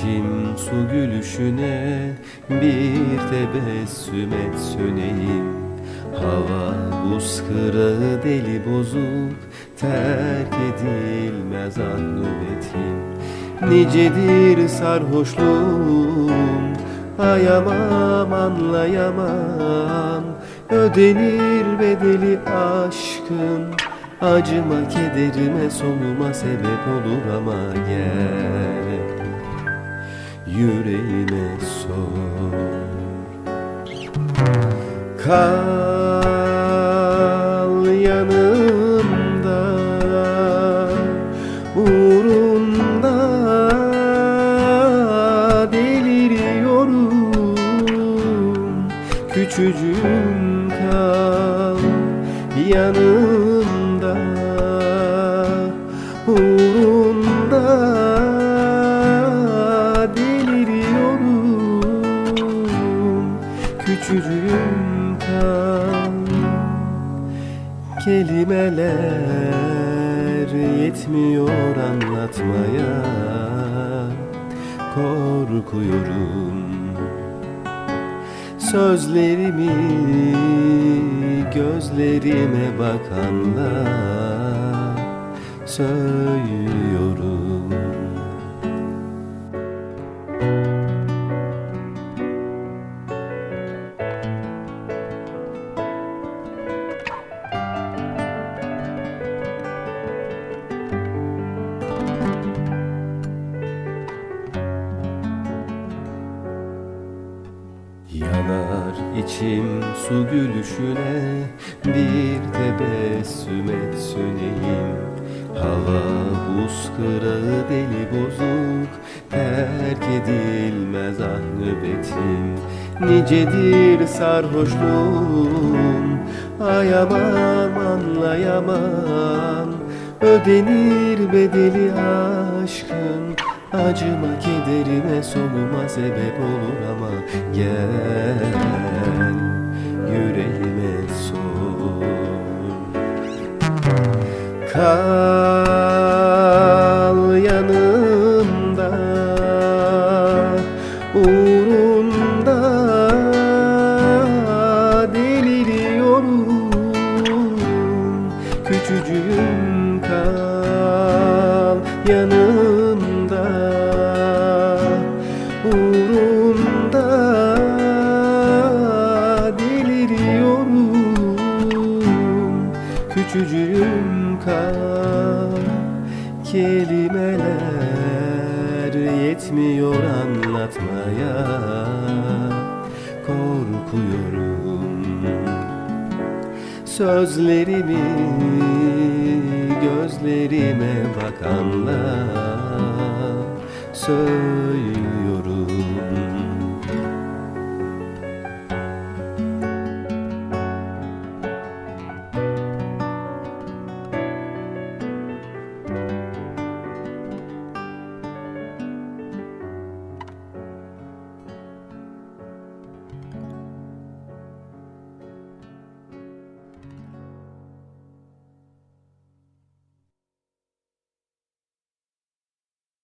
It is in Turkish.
içim su gülüşüne bir tebessüm et söneyim Hava buz kırağı deli bozuk terk edilmez nöbetim Nicedir sarhoşluğum ayamam anlayamam. Ödenir bedeli aşkın Acıma kederime soluma sebep olur ama gel Yüreğime sor. Kal yanımda Uğrunda deliriyorum. Küçücüğüm kal yanımda Uğrunda Küçücüğüm kal. Kelimeler yetmiyor anlatmaya. Korkuyorum. Sözlerimi gözlerime bakanla söylüyorum içim su gülüşüne Bir tebessüm et söneyim Hava buz kırağı deli bozuk Terk edilmez ah nöbetim. Nicedir sarhoşluğum Ayamam anlayamam. Ödenir bedeli aşkın Acıma kederime soluma sebep olur ama Gel yüreğime sor. Kal yanımda Uğrunda deliriyorum. Küçücüğüm kal yanımda Uğrunda deliriyorum. Küçücüğüm kal Kelimeler yetmiyor anlatmaya. Korkuyorum. Sözlerimi gözlerime bakanla söyle